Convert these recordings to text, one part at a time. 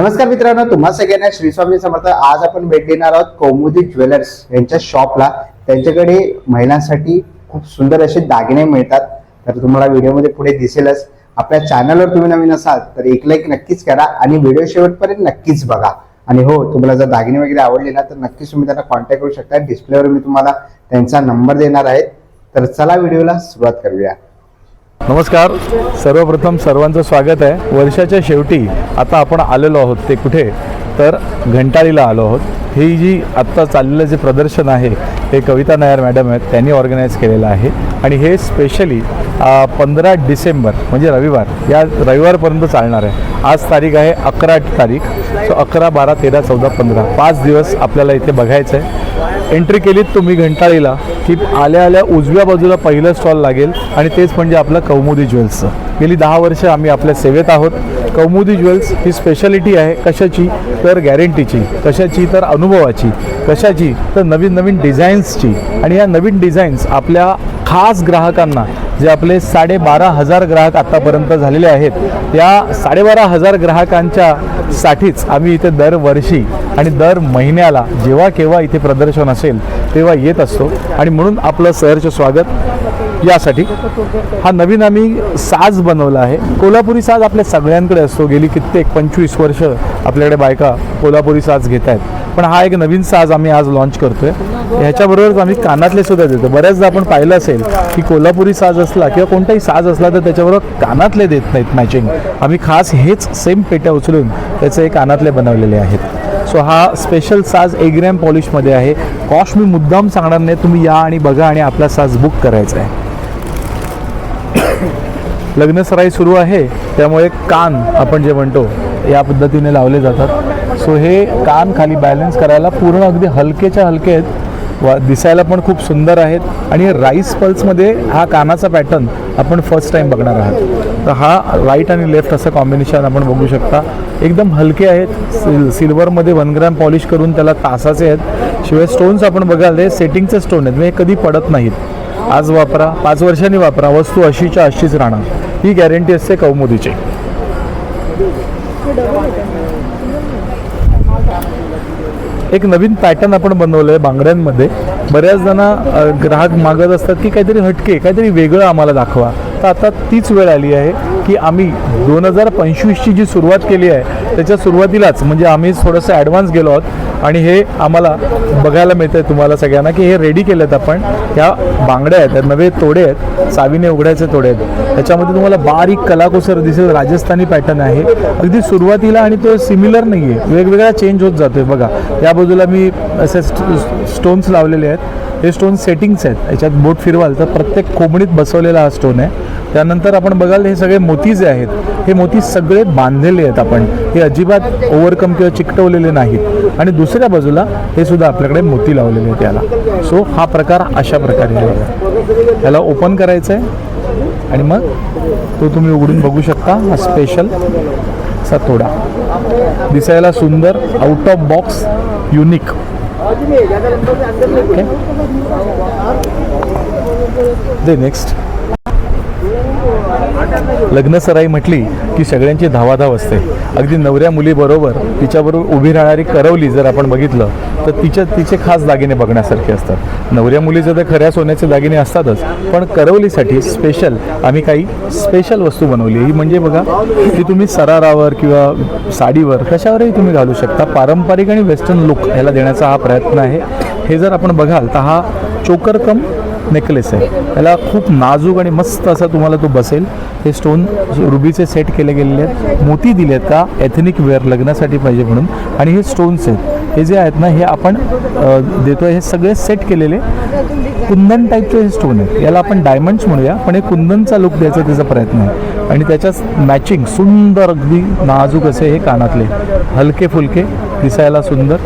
नमस्कार मित्रांनो तुम्हा सगळ्यांना श्री स्वामी समर्थ. आज आपण भेट देणार आहोत कौमुदी ज्वेलर्स यांच्या शॉपला. त्यांच्याकडे महिलांसाठी खूप सुंदर असे दागिने मिळतात. तर तुम्हाला व्हिडिओमध्ये पुढे दिसेलच. आपल्या चॅनलवर तुम्ही नवीन असाल तर एक लाईक नक्कीच करा आणि व्हिडिओ शेवटपर्यंत नक्कीच बघा. आणि हो तुम्हाला जर दागिने वगैरे आवडले ना तर नक्कीच तुम्ही त्यांना कॉन्टॅक्ट करू शकता. डिस्प्लेवर मी तुम्हाला त्यांचा नंबर देणार आहे. तर चला व्हिडिओला सुरुवात करूया. नमस्कार. सर्वप्रथम सर्वांचं स्वागत आहे. वर्षाच्या शेवटी आता आपण आलेलो आहोत ते कुठे? तर घंटाळीला आलो आहोत. ही जी आत्ता चाललेलं जे प्रदर्शन आहे हे कविता नायर मॅडम आहेत त्यांनी ऑर्गनाईज केलेलं आहे. आणि हे स्पेशली पंधरा डिसेंबर म्हणजे रविवार या रविवारपर्यंत चालणार आहे. आज तारीख आहे अकरा तारीख. सो अकरा बारा तेरा चौदा पंधरा. पाच दिवस आपल्याला इथे बघायचं आहे एंट्री केलीत तुम्ही घंटाळीला की आल्या आल्या उजव्या बाजूला पहिलं स्टॉल लागेल आणि तेच म्हणजे आपलं कौमुदी ज्वेल्सचं. गेली दहा वर्ष आम्ही आपल्या सेवेत आहोत. कौमुदी ज्वेल्स ही स्पेशालिटी आहे. कशाची? तर गॅरंटीची कशाची? तर अनुभवाची. कशाची? तर नवीन नवीन डिझाईन्सची आणि या नवीन डिझाईन्स आपल्या खास ग्राहकांना जे आपले साडेबारा हजार ग्राहक आत्तापर्यंत झालेले आहेत या साडेबारा हजार ग्राहकांच्या साठीच आम्ही इथे दरवर्षी आणि दर महिन्याला जेव्हा केव्हा इथे प्रदर्शन असेल तेव्हा येत असतो. आणि म्हणून आपलं सहर्ष स्वागत यासाठी. हा नवीन आम्ही साज बनवला आहे. कोल्हापुरी साज आपल्या सगळ्यांकडे असतो. गेली कित्येक पंचवीस वर्ष आपल्याकडे बायका कोल्हापुरी साज घेत आहेत पण हा एक नवीन साज आम्ही आज लॉन्च करतोय. ह्याच्याबरोबरच आम्ही कानातले सुद्धा देतो. बऱ्याचदा आपण पाहिलं असेल की कोल्हापुरी साज असला किंवा कोणताही साज असला तर त्याच्याबरोबर कानातले देत नाहीत मॅचिंग आम्ही खास हेच सेम पेट्या उचलून त्याचे कानातले बनवलेले आहेत. सो हा स्पेशल साज ए ग्रॅम पॉलिशमध्ये आहे. कॉस्ट मी मुद्दाम सांगणार नाही. तुम्ही या आणि बघा आणि आपला साज बुक करायचा आहे. लग्नसराई सुरू आहे. त्यामुळे कान आपण जे म्हणतो या पद्धतीने लावले जातात. सो हे कान खाली बॅलन्स करायला पूर्ण अगदी हलकेच्या हलके आहेत. व दिसायला पण खूप सुंदर आहेत. आणि राईस पल्समध्ये हा कानाचा पॅटर्न आपण फर्स्ट टाईम बघणार आहात. तर हा राईट आणि लेफ्ट असं कॉम्बिनेशन आपण बघू शकता. एकदम हलके आहेत. सिल सिल्वरमध्ये वन ग्रॅम पॉलिश करून त्याला तासाचे आहेत. शिवाय स्टोन्स आपण बघाल ते सेटिंगचे स्टोन आहेत. म्हणजे कधी पडत नाहीत. आज वापरा पाच वर्षांनी वापरा. वस्तू अशीच्या अशीच राहणार. ही गॅरंटी असते कौमुदीची. एक नवीन पॅटर्न आपण बनवलं आहे बांगड्यांमध्ये. बऱ्याच जण ग्राहक मागत असतात की काहीतरी हटके काहीतरी वेगळं आम्हाला दाखवा. तर आता तीच वेळ आली आहे की आम्ही दोन हजार पंचवीसची जी सुरुवात केली आहे त्याच्या सुरुवातीलाच म्हणजे आम्ही थोडंसं ॲडव्हान्स गेलो आहोत. आणि हे आम्हाला बघायला मिळतं आहे तुम्हाला सगळ्यांना की हे रेडी केलं आहेत आपण. ह्या बांगड्या आहेत त्या नवे तोडे आहेत सावीने उघडायचे तोडे आहेत. त्याच्यामध्ये तुम्हाला बारीक कलाकुसर दिसेल राजस्थानी पॅटर्न आहे. अगदी सुरुवातीला आणि तो सिमिलर नाही आहे वेगवेगळा चेंज होत जातोय बघा. या बाजूला मी असे स्टोन्स लावलेले आहेत. हे स्टोन सेटिंग्स आहेत. याच्यात बोट फिरवाल तर प्रत्येक कोंबडीत बसवलेला हा स्टोन आहे. त्यानंतर आपण बघाल हे सगळे मोती जे आहेत हे मोती सगळे बांधलेले आहेत आपण. हे अजिबात ओव्हरकम किंवा चिकटवलेले नाहीत. आणि दुसऱ्या बाजूला हे सुद्धा आपल्याकडे मोती लावलेले आहेत याला. सो हा प्रकार अशा प्रकारे आहे याला ओपन करायचं आहे आणि मग तो तुम्ही उघडून बघू शकता हा स्पेशल असा थोडा दिसायला सुंदर out of box unique okay the next लग्नसराई म्हटली की सगळ्यांची धावाधाव असते. अगदी नवऱ्या मुलीबरोबर तिच्याबरोबर उभी राहणारी करवली जर आपण बघितलं तर तिच्या तिचे खास दागिने बघण्यासारखे असतात. नवऱ्या मुलीचे तर खऱ्या सोन्याचे दागिने असतातच पण करवलीसाठी स्पेशल आम्ही काही स्पेशल वस्तू बनवली. ही म्हणजे बघा की तुम्ही सरारावर किंवा साडीवर कशावरही तुम्ही घालू शकता. पारंपरिक आणि वेस्टर्न लुक ह्याला देण्याचा हा प्रयत्न आहे. हे जर आपण बघाल तर हा चोकर कम नेकलेस आहे. त्याला खूप नाजूक आणि मस्त असा तुम्हाला तो बसेल. हे स्टोन रुबीचे सेट केले गेलेले आहेत. मोती दिले आहेत का? एथनिक वेअर लग्नासाठी पाहिजे म्हणून. आणि हे स्टोन्स आहेत. हे जे आहेत ना हे आपण देतो हे सगळे सेट केलेले. कुंदन टाईपचे हे स्टोन आहेत. याला आपण डायमंड्स म्हणूया. पण हे कुंदनचा लुक द्यायचा त्याचा प्रयत्न आहे. आणि त्याच्या मॅचिंग सुंदर अगदी नाजूक असे हे कानातले. हलके फुलके दिसायला सुंदर.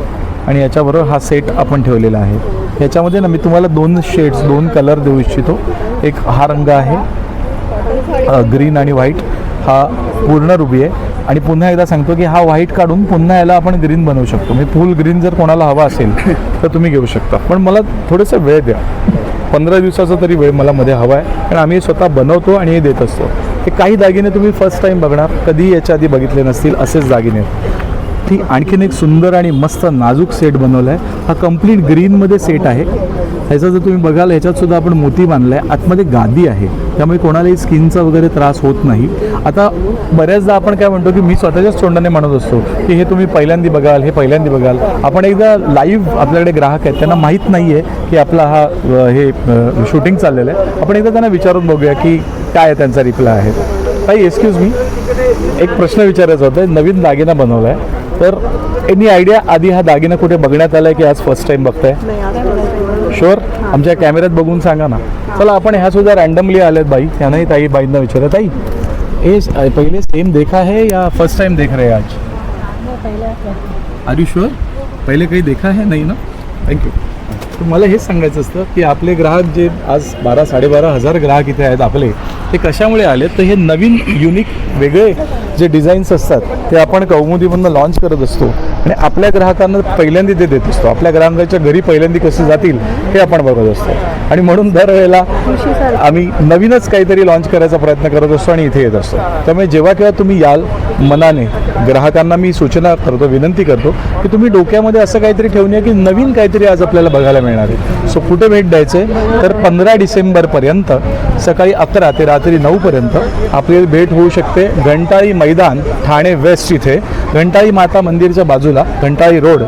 आणि याच्याबरोबर हा सेट आपण ठेवलेला आहे. याच्यामध्ये ना मी तुम्हाला दोन शेड्स दोन कलर देऊ इच्छितो. एक हा रंग आहे ग्रीन आणि व्हाईट हा पूर्ण रुबी आहे. आणि पुन्हा एकदा सांगतो की हा व्हाईट काढून पुन्हा याला आपण ग्रीन बनवू शकतो. म्हणजे फुल ग्रीन जर कोणाला हवा असेल तर तुम्ही घेऊ शकता. पण मला थोडंसं वेळ द्या. पंधरा दिवसाचा तरी वेळ मला मध्ये हवा आहे. कारण आम्ही स्वतः बनवतो आणि हे देत असतो. हे काही दागिने तुम्ही फर्स्ट टाईम बघणार. कधी याच्या आधी बघितले नसतील असेच दागिने. ती आणखीन एक सुंदर आणि मस्त नाजूक सेट बनवला आहे हा कंप्लीट ग्रीनमध्ये सेट आहे. ह्याचा जर तुम्ही बघाल ह्याच्यात सुद्धा आपण मोती बांधला आहे आतमध्ये गादी आहे. त्यामुळे कोणालाही स्किनचा वगैरे त्रास होत नाही. आता बऱ्याचदा आपण काय म्हणतो की मी स्वतःच्याच तोंडाने म्हणत असतो की हे तुम्ही पहिल्यांदा बघाल हे पहिल्यांदा बघाल. आपण एकदा लाईव्ह आपल्याकडे ग्राहक आहेत. त्यांना माहीत नाही आहे की आपला हा हे शूटिंग चाललेलं आहे. आपण एकदा त्यांना विचारून बघूया की काय त्यांचा रिप्लाय आहे. ताई एक्सक्यूज मी एक प्रश्न विचारायचा होता. नवीन दागिना बनवला आहे तर एनी आयडिया आधी हा दागिना कुठे बघण्यात आला आहे की आज फर्स्ट टाइम बघताय? शुअर आमच्या कॅमेऱ्यात बघून सांगा ना. चला आपण ह्या सुद्धा रॅन्डमली आलेत बाई. त्यांनाही ताई बाईंना विचारा ताई हे पहिले सेम देखा है या फर्स्ट टाइम देख रहे आज? आर यू शुअर पहिले काही देखा है? नाही ना? थँक्यू मला हेच सांगायचं असतं की आपले ग्राहक जे आज बारा साडेबारा हजार ग्राहक इथे आहेत आपले ते कशामुळे आले तर हे नवीन युनिक वेगळे जे डिझाईन्स असतात ते आपण कौमुदीमधनं लॉन्च करत असतो आणि आपल्या ग्राहकांना पहिल्यांदा ते देत असतो. आपल्या ग्राहकांच्या घरी पहिल्यांदा कसे जातील हे आपण बघत असतो. आणि म्हणून दरवेळेला आम्ही नवीनच काहीतरी लॉन्च करायचा प्रयत्न करत असतो आणि इथे येत असतो. त्यामुळे जेव्हा केव्हा तुम्ही याल मनाने ग्राहकांना मी सूचना करतो विनंती करतो की तुम्ही डोक्यामध्ये असं काहीतरी ठेवून या की नवीन काहीतरी आज आपल्याला बघायला मिळणार आहे. सो कुठे भेट द्यायचे? तर पंधरा डिसेंबरपर्यंत सकाळी अकरा ते रात्री नऊपर्यंत आपली भेट होऊ शकते. घंटाळी मैदान ठाणे वेस्ट इथे. घंटाळी माता मंदिरच्या बाजूला घंटाळी रोड.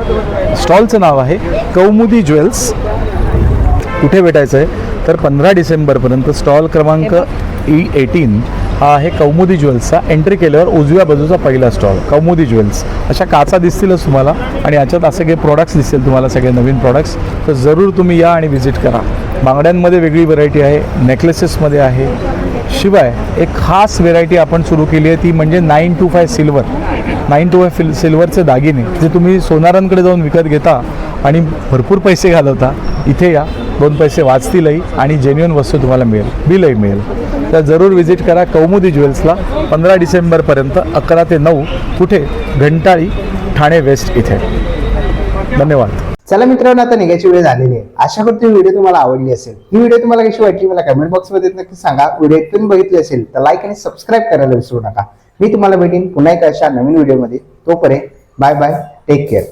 स्टॉलचं नाव आहे कौमुदी ज्वेल्स. कुठे भेटायचं आहे तर पंधरा डिसेंबरपर्यंत स्टॉल क्रमांक ई एटीन. हा आहे कौमुदी ज्वेल्सचा एंट्री केल्यावर उजव्या बाजूचा पहिला स्टॉल कौमुदी ज्वेल्स. अशा काचा दिसतीलच तुम्हाला आणि याच्यात असे काही प्रॉडक्ट्स दिसतील तुम्हाला सगळे नवीन प्रॉडक्ट्स तर जरूर तुम्ही या आणि व्हिजिट करा. बांगड्यांमध्ये वेगळी व्हरायटी आहे नेकलेसेसमध्ये आहे. शिवाय एक खास व्हेरायटी आपण सुरू केली आहे ती म्हणजे nine two five silver nine two five fill सिल्वरचे दागिने. जे तुम्ही सोनारांकडे जाऊन विकत घेता आणि भरपूर पैसे घालवता इथे या. दोन पैसे वाचतीलही आणि जेन्युन वस्तू तुम्हाला मिळेल. बिलही मिळेल. तर जरूर व्हिजिट करा कौमुदी ज्वेल्सला पंधरा डिसेंबरपर्यंत अकरा ते नऊ कुठे? घंटाळी ठाणे वेस्ट इथे. धन्यवाद. चला मित्रांनो आता निघायची वेळ झालेली आहे. आशा करतो व्हिडिओ तुम्हाला आवडली असेल. ही व्हिडिओ तुम्हाला कशी वाटली मला कमेंट बॉक्समध्ये नक्की सांगा. व्हिडिओ तुम्ही बघितली असेल तर लाईक आणि सबस्क्राईब करायला विसरू नका. मी तुम्हाला भेटेन पुन्हा एका अशा नवीन व्हिडिओमध्ये तोपर्यंत बाय बाय टेक केअर